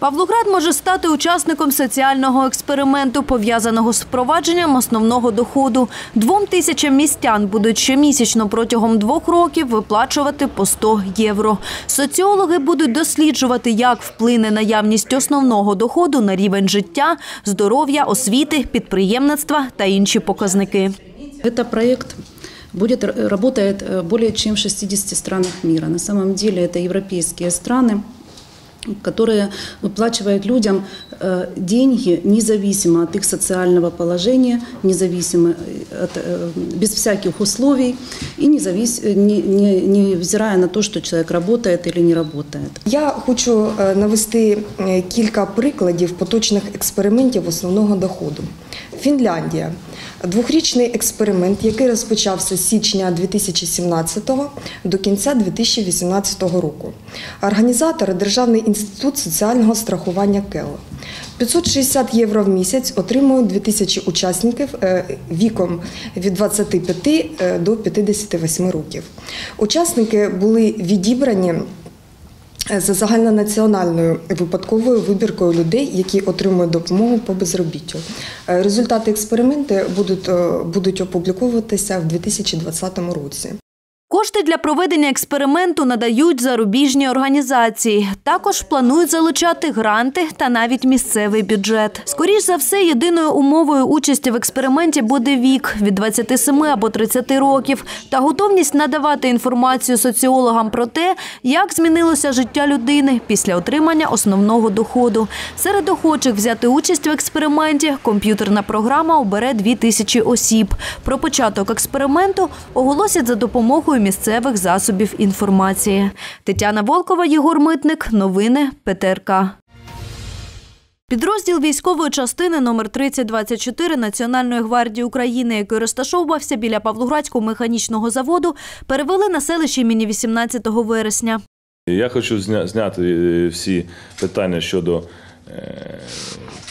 Павлоград може стати учасником соціального експерименту, пов'язаного з впровадженням основного доходу. Двом тисячам містян будуть щомісячно протягом двох років виплачувати по 100 євро. Соціологи будуть досліджувати, як вплине наявність основного доходу на рівень життя, здоров'я, освіти, підприємництва та інші показники. Это проект будет, работает э, более чем в 60 странах мира. На самом деле это европейские страны, которые выплачивают людям э, деньги независимо от их социального положения, независимо от, э, без всяких условий и независ, не, не, невзирая на то, что человек работает или не работает. Я хочу е, навести е, кілька прикладів поточних експериментів основного доходу. Фінляндія. Двохрічний експеримент, який розпочався з січня 2017 до кінця 2018 року. Організатори Державний інститут соціального страхування КЕЛ. 560 євро в місяць отримують 2000 учасників е, віком від 25 е, до 58 років. Учасники були відібрані за загальнонаціональною випадковою вибіркою людей, які отримують допомогу по безробіттю. Е, Результати експерименту будуть, е, будуть опубліковуватися в 2020 році. Кошти для проведення експерименту надають зарубіжні організації. Також планують залучати гранти та навіть місцевий бюджет. Скоріш за все, єдиною умовою участі в експерименті буде вік від 27 або 30 років та готовність надавати інформацію соціологам про те, як змінилося життя людини після отримання основного доходу. Серед охочих взяти участь в експерименті комп'ютерна програма обере 2000 осіб. Про початок експерименту оголосять за допомогою місцевих засобів інформації. Тетяна Волкова, Єгор Митник. Новини ПТРК. Підрозділ військової частини номер 3024 Національної гвардії України, який розташовувався біля Павлоградського механічного заводу, перевели на селище імені 18 вересня. Я хочу зня- зняти е, всі питання щодо е,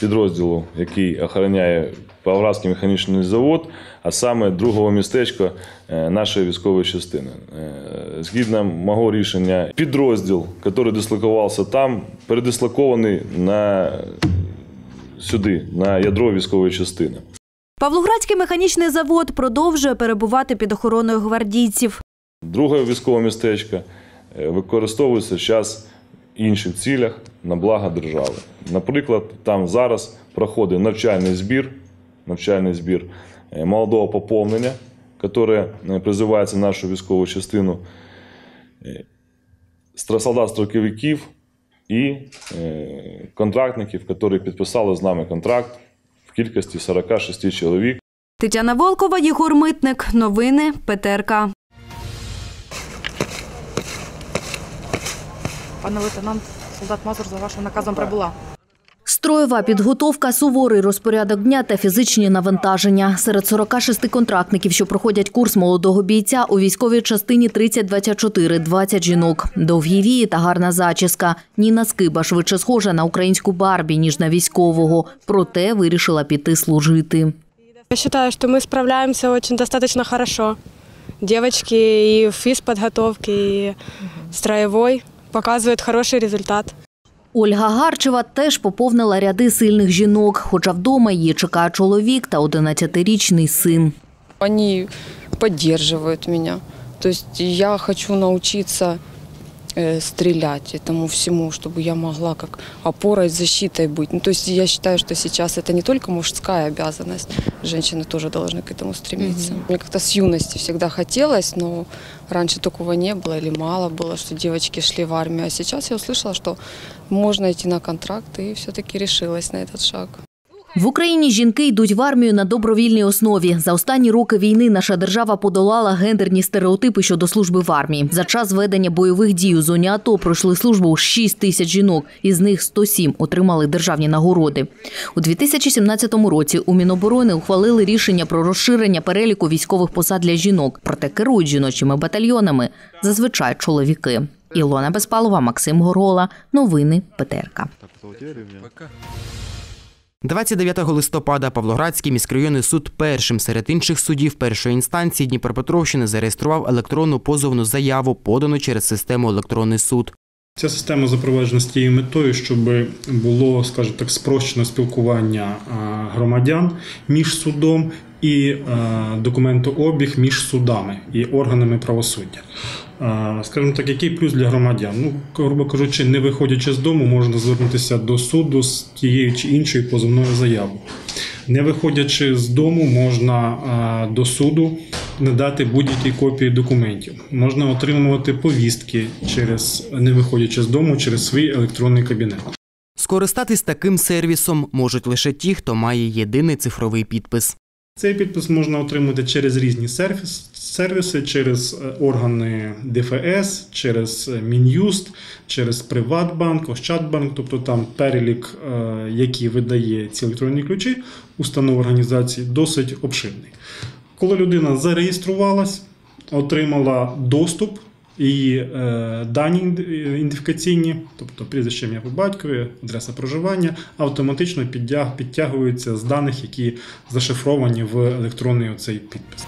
підрозділу, який охороняє Павлоградський механічний завод, а саме другого містечка е, нашої військової частини. Е, Згідно мого рішення, підрозділ, який дислокувався там, передислокований на сюди, на ядро військової частини. Павлоградський механічний завод продовжує перебувати під охороною гвардійців. Друге військове містечко е, використовується зараз в інших цілях на благо держави. Наприклад, там зараз проходить навчальний збір, навчальний збір молодого поповнення, яке е, призивається в нашу військову частину е, стра- солдат-строковиків і е, контрактників, які підписали з нами контракт в кількості 46 чоловік. Тетяна Волкова, Єгор Митник. Новини ПТРК. Пане лейтенант, солдат Мазур за вашим наказом прибула. Строєва підготовка, суворий розпорядок дня та фізичні навантаження. Серед 46 контрактників, що проходять курс молодого бійця, у військовій частині 30-24 – 20 жінок. Довгі вії та гарна зачіска. Ніна Скиба швидше схожа на українську Барбі, ніж на військового. Проте вирішила піти служити. Я считаю, что мы справляемся очень достаточно хорошо. Девочки и в физподготовке, и строевой показывают хороший результат. Ольга Гарчева теж поповнила ряди сильних жінок, хоча вдома її чекає чоловік та 11-річний син. Вони підтримують мене. То я хочу научиться э, стрелять этому всему, чтобы я могла как опорой, защитой быть. Ну, то есть я считаю, что сейчас это не только мужская обязанность, женщины тоже должны к этому стремиться. Мне как-то с юности всегда хотелось, но раньше такого не было или мало было, что девочки шли в армию. А сейчас я услышала, что можно идти на контракт и все-таки решилась на этот шаг. В Україні жінки йдуть в армію на добровільній основі. За останні роки війни наша держава подолала гендерні стереотипи щодо служби в армії. За час ведення бойових дій у зоні АТО пройшли службу 6 тисяч жінок, із них 107 отримали державні нагороди. У 2017 році у Міноборони ухвалили рішення про розширення переліку військових посад для жінок, проте керують жіночими батальйонами зазвичай чоловіки. Ілона Безпалова, Максим Горгола. Новини ПТРК. 29 листопада Павлоградський міськрайонний суд першим серед інших судів першої інстанції Дніпропетровщини зареєстрував електронну позовну заяву, подану через систему електронний суд. Ця система запроваджена з тією метою, щоб було, скажімо так, спрощено спілкування громадян між судом і а, документообіг між судами і органами правосуддя. Скажімо так, який плюс для громадян? Ну, грубо кажучи, не виходячи з дому, можна звернутися до суду з тією чи іншою позовною заявою. Не виходячи з дому, можна до суду надати будь-які копії документів. Можна отримувати повістки через не виходячи з дому через свій електронний кабінет. Скористатись таким сервісом можуть лише ті, хто має єдиний цифровий підпис. Цей підпис можна отримати через різні сервіс, сервіси, через е, органи ДФС, через е, Мін'юст, через Приватбанк, Ощадбанк, тобто там перелік, е, який видає ці електронні ключі, установ організації, досить обширний. Коли людина зареєструвалась, отримала доступ і е, дані ідентифікаційні, тобто прізвище ім'я по батькові, адреса проживання, автоматично підтяг- підтягуються з даних, які зашифровані в електронний оцей підпис.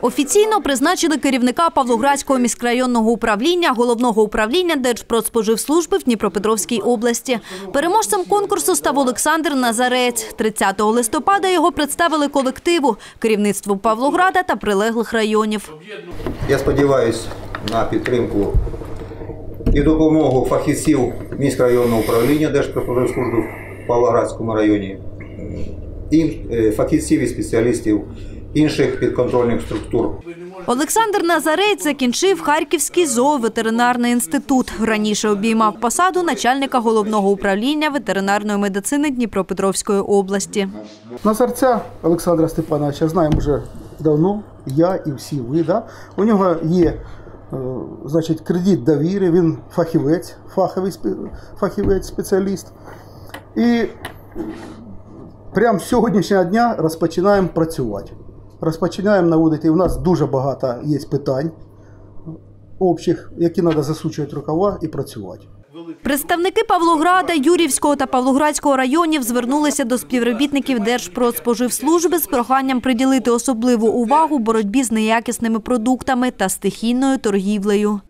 Офіційно призначили керівника Павлоградського міськрайонного управління головного управління Держпродспоживслужби в Дніпропетровській області. Переможцем конкурсу став Олександр Назарець. 30 листопада його представили колективу, керівництву Павлограда та прилеглих районів. Я сподіваюся на підтримку і допомогу фахівців міськрайонного управління Держпродспоживслужби в Павлоградському районі, і е, фахівців і спеціалістів інших підконтрольних структур. Олександр Назарець закінчив Харківський зооветеринарний інститут. Раніше обіймав посаду начальника головного управління ветеринарної медицини Дніпропетровської області. Назарця Олександра Степановича знаємо вже давно, я і всі ви. Да? У нього є е, значить, кредит довіри, він фахівець, фаховий фахівець, спеціаліст. І прямо з сьогоднішнього дня розпочинаємо працювати. Розпочинаємо наводити. У нас дуже багато є питань общих, які треба засучувати рукава і працювати. Представники Павлограда, Юрівського та Павлоградського районів звернулися до співробітників Держпродспоживслужби з проханням приділити особливу увагу боротьбі з неякісними продуктами та стихійною торгівлею.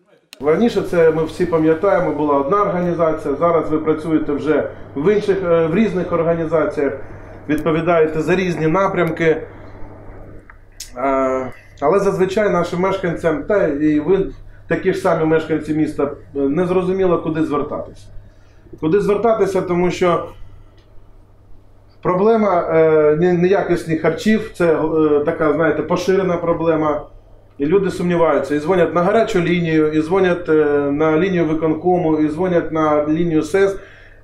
Раніше це ми всі пам'ятаємо, була одна організація. Зараз ви працюєте вже в інших е, в різних організаціях, відповідаєте за різні напрямки. Але зазвичай нашим мешканцям, та і ви такі ж самі мешканці міста, е, не зрозуміло, куди звертатися. Куди звертатися, тому що проблема е, неякісних харчів це е, така, знаєте, поширена проблема. І люди сумніваються, і дзвонять на гарячу лінію, і дзвонять на лінію виконкому, і дзвонять на лінію СЕС.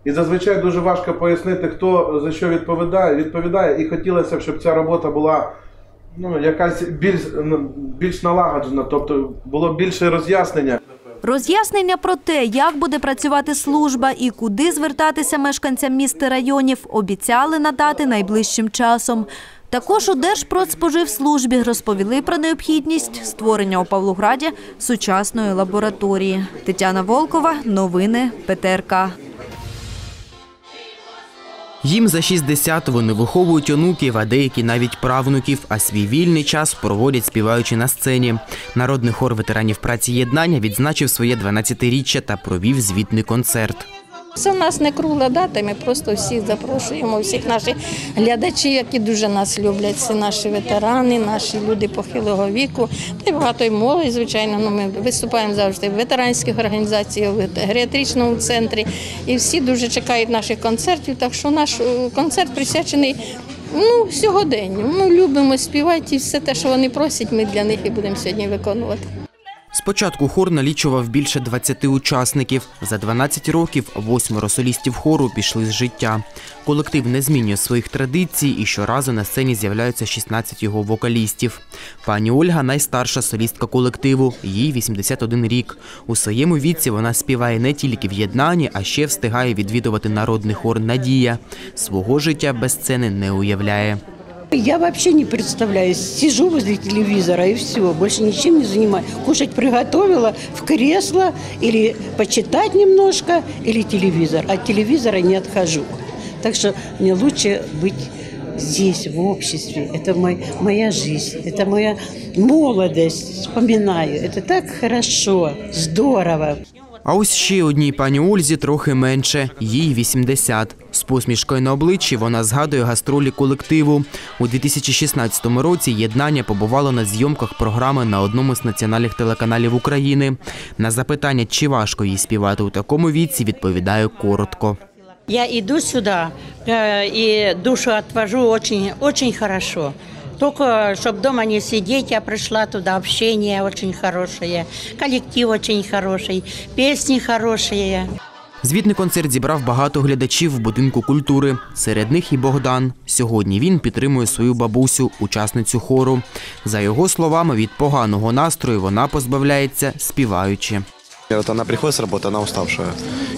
І зазвичай дуже важко пояснити, хто за що відповідає. Відповідає, і хотілося б, щоб ця робота була ну, якась більш, ну, більш налагоджена, тобто було більше роз'яснення. Роз'яснення про те, як буде працювати служба і куди звертатися мешканцям міст і районів, обіцяли надати найближчим часом. Також у Держпродспоживслужбі розповіли про необхідність створення у Павлограді сучасної лабораторії. Тетяна Волкова, новини ПТРК. Їм за 60 вони виховують онуків, а деякі навіть правнуків, а свій вільний час проводять співаючи на сцені. Народний хор ветеранів праці єднання відзначив своє 12-річчя та провів звітний концерт. Це в нас не кругла дата, ми просто всіх запрошуємо, всіх наших глядачів, які дуже нас люблять. Це наші ветерани, наші люди похилого віку. Та й багато й молодь, звичайно. Ну, ми виступаємо завжди в ветеранських організаціях, в геріатричному центрі. І всі дуже чекають наших концертів. Так що наш е, концерт присвячений ну, сьогоденню. Ми любимо співати і все те, що вони просять, ми для них і будемо сьогодні виконувати. Спочатку хор налічував більше 20 учасників. За 12 років восьмеро солістів хору пішли з життя. Колектив не змінює своїх традицій і щоразу на сцені з'являються 16 його вокалістів. Пані Ольга найстарша солістка колективу, їй 81 рік. У своєму віці вона співає не тільки в єднанні, а ще встигає відвідувати народний хор Надія. Свого життя без сцени не уявляє. Я вообще не представляю. Сижу возле телевизора и все, больше ничем не занимаюсь. Кушать приготовила в кресло или почитать немножко, или телевизор. От телевизора не отхожу. Так что мне лучше быть здесь, в обществе. Это мой, моя жизнь, это моя молодость. Вспоминаю. Это так хорошо, здорово. А ось ще одній пані Ользі трохи менше, їй 80. З посмішкою на обличчі вона згадує гастролі колективу. У 2016 році єднання побувало на зйомках програми на одному з національних телеканалів України. На запитання, чи важко їй співати у такому віці, відповідає коротко. Я иду сюда э, и душу отвожу очень, очень хорошо. Только чтобы дома не сидеть, я пришла туда, общение очень хорошее, коллектив очень хороший, песни хорошие. Звітний концерт зібрав багато глядачів в будинку культури. Серед них і Богдан. Сьогодні він підтримує свою бабусю, учасницю хору. За його словами, від поганого настрою вона позбавляється співаючи. Вот она приходит с работы, она уставшая.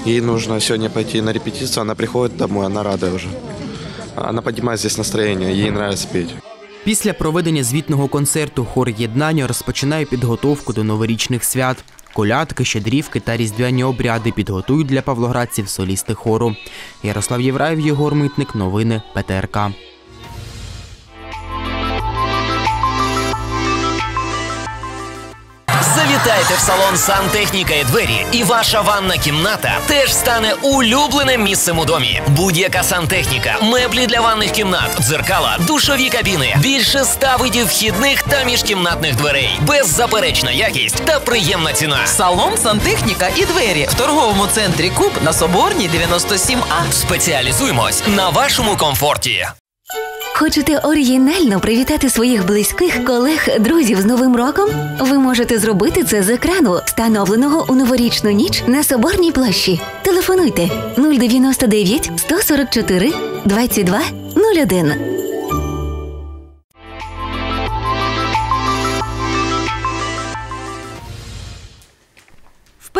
Ей нужно сегодня пойти на репетицию, она приходит домой, она рада уже. Она поднимает здесь настроение, ей нравится петь. Після проведення звітного концерту хор єднання розпочинає підготовку до новорічних свят. Колядки, щедрівки та різдвяні обряди підготують для павлоградців солісти хору. Ярослав Євраєв, Єгор Митник, новини ПТРК. Завітайте в салон Сантехніка і двері, і ваша ванна кімната теж стане улюбленим місцем у домі. Будь-яка сантехніка, меблі для ванних кімнат, дзеркала, душові кабіни, більше ста видів вхідних та міжкімнатних дверей, беззаперечна якість та приємна ціна. Салон сантехніка і двері в торговому центрі Куб на Соборній 97А. Спеціалізуємось на вашому комфорті. Хочете оригінально привітати своїх близьких, колег, друзів з Новим роком? Ви можете зробити це з екрану, встановленого у новорічну ніч на Соборній площі. Телефонуйте 099 144 22 01.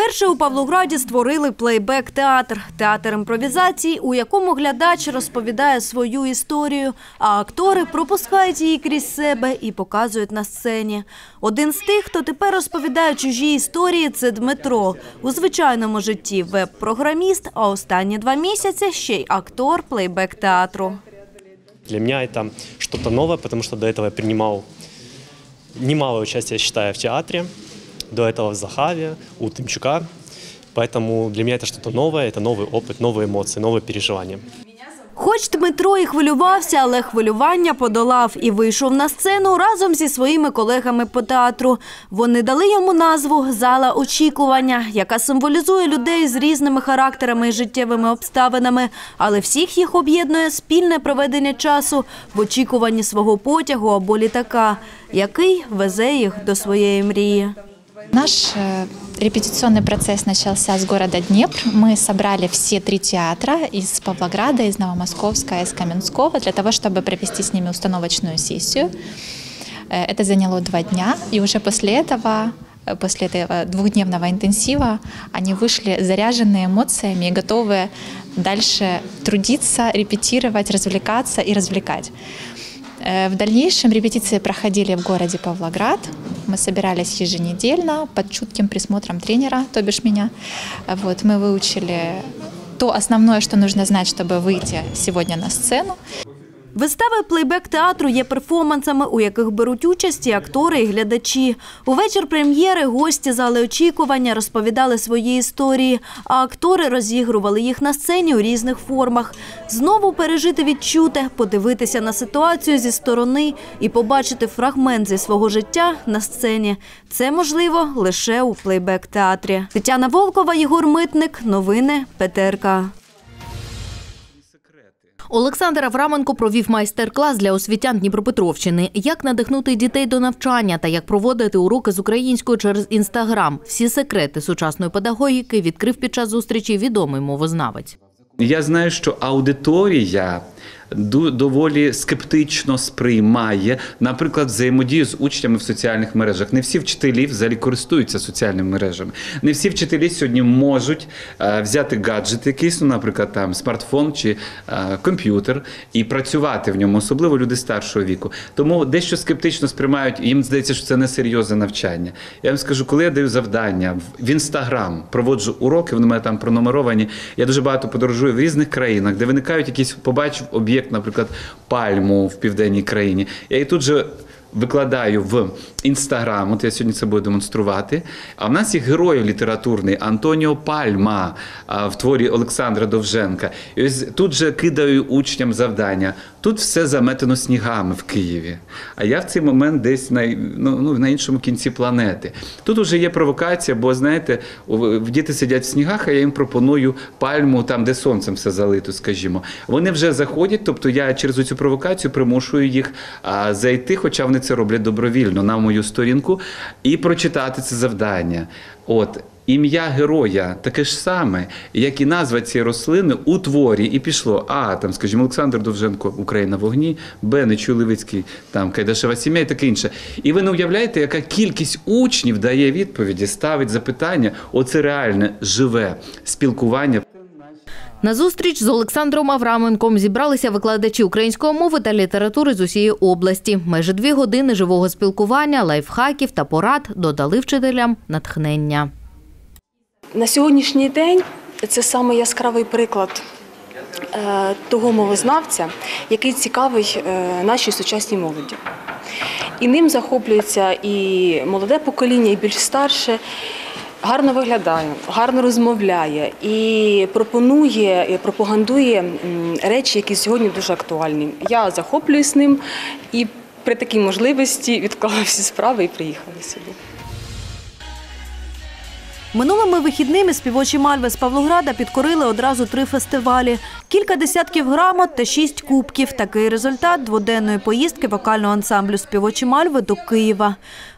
Вперше у Павлограді створили плейбек-театр – театр імпровізації, у якому глядач розповідає свою історію, а актори пропускають її крізь себе і показують на сцені. Один з тих, хто тепер розповідає чужі історії, це Дмитро. У звичайному житті веб-програміст, а останні два місяці ще й актор плейбек-театру. Для меня это что-то новое, потому до этого я принимал немалое участие, считаю, в театре До этого в Захаве, у Тымчука. Поэтому для меня это что-то новое, это новый опыт, новые эмоции, новые переживания. Хоч Дмитро і хвилювався, але хвилювання подолав і вийшов на сцену разом зі своїми колегами по театру. Вони дали йому назву Зала очікування, яка символізує людей з різними характерами і життєвими обставинами, але всіх їх об'єднує спільне проведення часу в очікуванні свого потягу або літака, який везе їх до своєї мрії. Наш э, репетиционный процесс начался с города Днепр. Мы собрали все три театра из Павлограда, из Новомосковска, из Каменского для того, чтобы провести с ними установочную сессию. Э, Это заняло два дня, и уже после этого э, После этого двухдневного интенсива они вышли заряженные эмоциями и готовые дальше трудиться, репетировать, развлекаться и развлекать. Э, В дальнейшем репетиции проходили в городе Павлоград. Мы собирались еженедельно под чутким присмотром тренера, то бишь меня. Вот, мы выучили то основное, что нужно знать, чтобы выйти сегодня на сцену. Вистави плейбек-театру є перформансами, у яких беруть участь і актори, і глядачі. Увечір прем'єри гості зали очікування розповідали свої історії, а актори розігрували їх на сцені у різних формах. Знову пережити відчуте, подивитися на ситуацію зі сторони і побачити фрагмент зі свого життя на сцені. Це можливо лише у плейбек-театрі. Тетяна Волкова, Єгор Митник. Новини ПТРК. Олександр Авраменко провів майстер-клас для освітян Дніпропетровщини. Як надихнути дітей до навчання та як проводити уроки з українською через інстаграм. Всі секрети сучасної педагогіки відкрив під час зустрічі відомий мовознавець. Я знаю, що аудиторія доволі скептично сприймає, наприклад, взаємодію з учнями в соціальних мережах. Не всі вчителі взагалі користуються соціальними мережами. Не всі вчителі сьогодні можуть е, взяти гаджет якийсь, ну, наприклад, там смартфон чи е, комп'ютер, і працювати в ньому, особливо люди старшого віку. Тому дещо скептично сприймають, їм здається, що це не серйозне навчання. Я вам скажу, коли я даю завдання в- інстаграм, проводжу уроки, вони в мене там пронумеровані. Я дуже багато подорожую в різних країнах, де виникають якісь, побачив об'єкт як, наприклад, пальму в південній країні. Я її тут же викладаю в інстаграм. От я сьогодні це буду демонструвати. А в нас є герой літературний Антоніо Пальма в творі Олександра Довженка. І ось тут же кидаю учням завдання. Тут все заметено снігами в Києві. А я в цей момент десь на, ну, ну, на іншому кінці планети. Тут вже є провокація, бо знаєте, діти сидять в снігах, а я їм пропоную пальму там, де сонцем все залито, скажімо. Вони вже заходять, тобто я через цю провокацію примушую їх а, зайти, хоча вони це роблять добровільно на мою сторінку, і прочитати це завдання. От. Ім'я героя таке ж саме, як і назва цієї рослини у творі, і пішло. А, там, скажімо, Олександр Довженко, Україна вогні, Б. Нечуй Левицький, там Кайдашева сім'я і таке інше. І ви не уявляєте, яка кількість учнів дає відповіді, ставить запитання. Оце реальне живе спілкування. На зустріч з Олександром Авраменком зібралися викладачі української мови та літератури з усієї області. Майже дві години живого спілкування, лайфхаків та порад додали вчителям натхнення. На сьогоднішній день це саме яскравий приклад е, того мовознавця, який цікавий е, нашій сучасній молоді. І ним захоплюється і молоде покоління, і більш старше. Гарно виглядає, гарно розмовляє і пропонує, і пропагандує речі, які сьогодні дуже актуальні. Я захоплююсь ним і при такій можливості відклала всі справи і приїхала сюди. Минулими вихідними співочі мальви з Павлограда підкорили одразу три фестивалі. Кілька десятків грамот та шість кубків. Такий результат дводенної поїздки вокального ансамблю співочі мальви до Києва.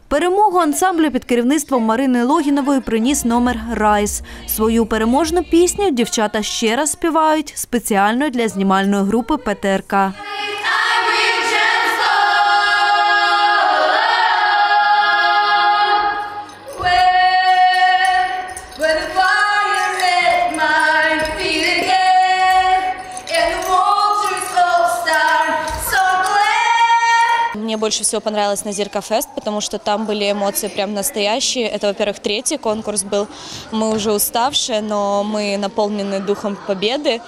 Перемогу ансамблю під керівництвом Марини Логінової приніс номер Райс. Свою переможну пісню дівчата ще раз співають спеціально для знімальної групи ПТРК. Мне больше всего понравилось на Зирка Фест, потому что там были эмоции прям настоящие. Это, во-первых, третий конкурс был. Мы уже уставшие, но мы наполнены духом победы.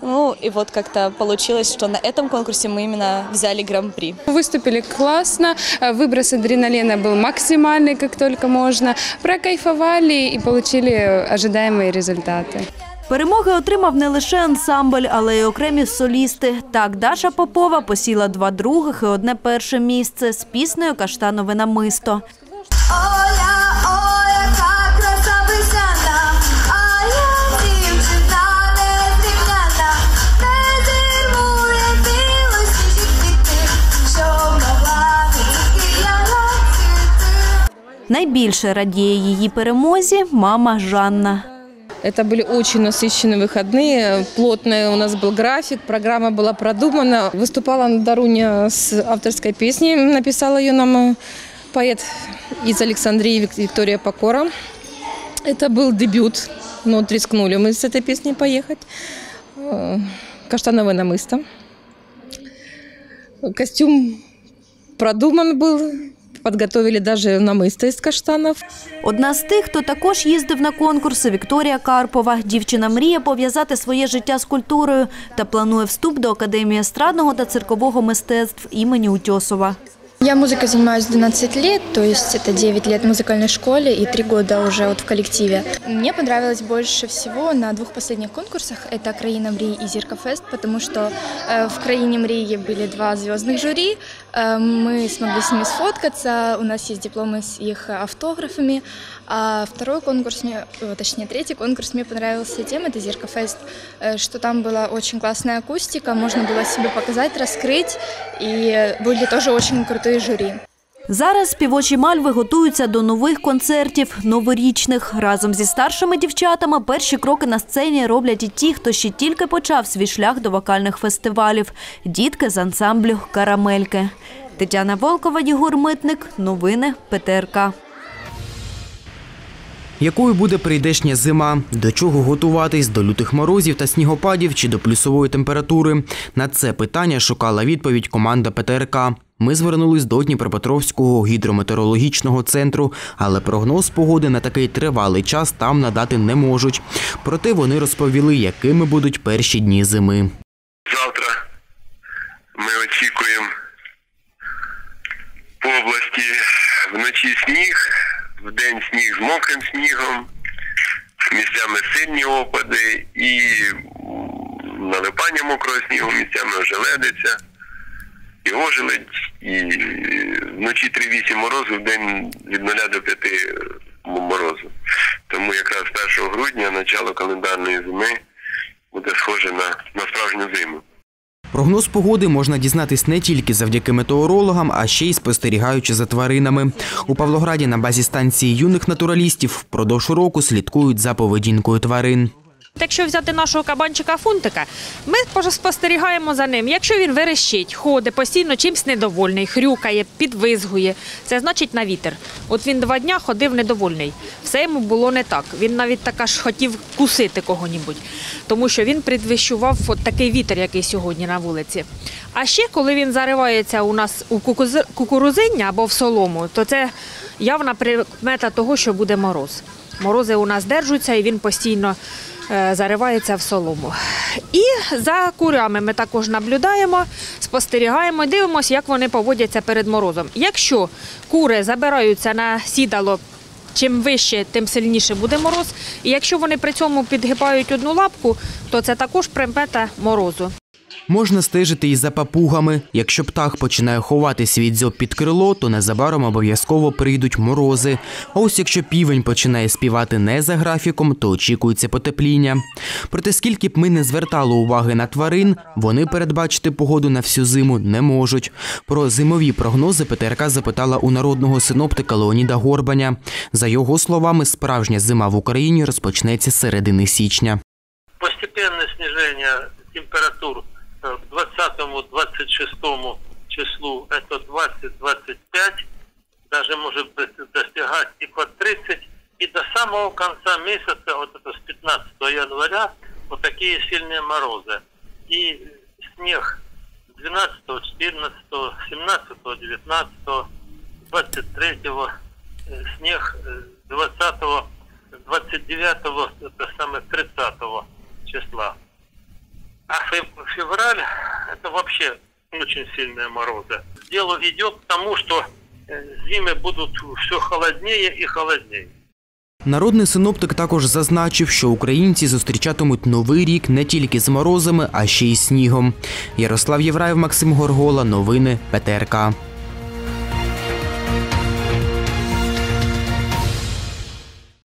Ну и вот как-то получилось, что на этом конкурсе мы именно взяли гран-при. Выступили классно, э, выброс адреналина был максимальный, как только можно. Прокайфовали и получили ожидаемые результаты. Перемоги отримав не лише ансамбль, але й окремі солісти. Так, Даша Попова посіла два других і одне перше місце з піснею Каштанове намисто. Найбільше радіє її перемозі мама Жанна. Это были очень насыщенные выходные, плотный у нас был график, программа была продумана. Выступала Даруня с авторской песней, написала ее нам э, поэт из Александрии Вик- Виктория Покора. Это был дебют, но вот рискнули мы с этой песней поехать. Э, Каштановое намысто. Костюм продуман был, подготовили даже намысто из каштанов. Одна з тих, хто також їздив на конкурси, Вікторія Карпова. Дівчина мріє пов'язати своє життя з культурою та планує вступ до Академії естрадного та циркового мистецтв імені Утьосова. Я музыкой занимаюсь 12 лет, то есть это 9 лет в музыкальной школе и 3 года уже вот в коллективе. Мне понравилось больше всего на двух последних конкурсах. Это «Краина Мрии» и «Зирка Фест», потому что э, в «Краине Мрии» были два звездных жюри. Э, мы смогли с ними сфоткаться, у нас есть дипломы с их автографами. А второй конкурс, мне, э, точнее третий конкурс, мне понравился тем, это «Зирка Фест», э, что там была очень классная акустика, можно было себе показать, раскрыть, и были тоже очень крутые жюри. Зараз співочі мальви готуються до нових концертів, новорічних. Разом зі старшими дівчатами перші кроки на сцені роблять і ті, хто ще тільки почав свій шлях до вокальних фестивалів. Дітки з ансамблю Карамельки. Тетяна Волкова, Єгор Митник. Новини ПТРК. Якою буде прийдешня зима? До чого готуватись? До лютих морозів та снігопадів чи до плюсової температури? На це питання шукала відповідь команда ПТРК. Ми звернулись до Дніпропетровського гідрометеорологічного центру, але прогноз погоди на такий тривалий час там надати не можуть. Проте вони розповіли, якими будуть перші дні зими. Завтра ми очікуємо по області вночі сніг, мокрим снігом, місцями сильні опади і налипання мокрого снігу, місцями ожеледиться, і ожеледь, і вночі 3-8 морозу, вдень від 0 до 5 морозу. Тому якраз 1 грудня, начало календарної зими, буде схоже на, на справжню зиму. Прогноз погоди можна дізнатись не тільки завдяки метеорологам, а ще й спостерігаючи за тваринами. У Павлограді на базі станції юних натуралістів впродовж року слідкують за поведінкою тварин. Якщо взяти нашого кабанчика фунтика, ми спостерігаємо за ним. Якщо він верещить, ходить, постійно чимсь недовольний, хрюкає, підвизгує, це значить на вітер. От він два дня ходив недовольний. Все йому було не так. Він навіть така ж хотів кусити кого-нібудь, тому що він предвіщував от такий вітер, який сьогодні на вулиці. А ще коли він заривається у нас у кукурузиння або в солому, то це явна примета того, що буде мороз. Морози у нас держаться і він постійно заривається в солому. І за курями ми також наблюдаємо, спостерігаємо, дивимося, як вони поводяться перед морозом. Якщо кури забираються на сідало, чим вище, тим сильніше буде мороз. І якщо вони при цьому підгибають одну лапку, то це також примета морозу. Можна стежити і за папугами. Якщо птах починає ховати свій дзьоб під крило, то незабаром обов'язково прийдуть морози. А ось якщо півень починає співати не за графіком, то очікується потепління. Проте скільки б ми не звертали уваги на тварин, вони передбачити погоду на всю зиму не можуть. Про зимові прогнози ПТРК запитала у народного синоптика Леоніда Горбаня. За його словами, справжня зима в Україні розпочнеться середини січня. постепенное снижение температур 20-26 числу это 20-25, даже может достигать и под 30. И до самого конца месяца, вот это с 15 января, вот такие сильные морозы. И снег 12, 14, 17, 19, 23, э, снег э, 20, 29, это самое 30 числа. А фев- февраль это вообще очень сильные морозы. Дело идет к тому, что э, зимы будут все холоднее и холоднее. Народний синоптик також зазначив, що українці зустрічатимуть новий рік не тільки з морозами, а ще й снігом. Ярослав Євраєв, Максим Горгола. Новини ПТРК.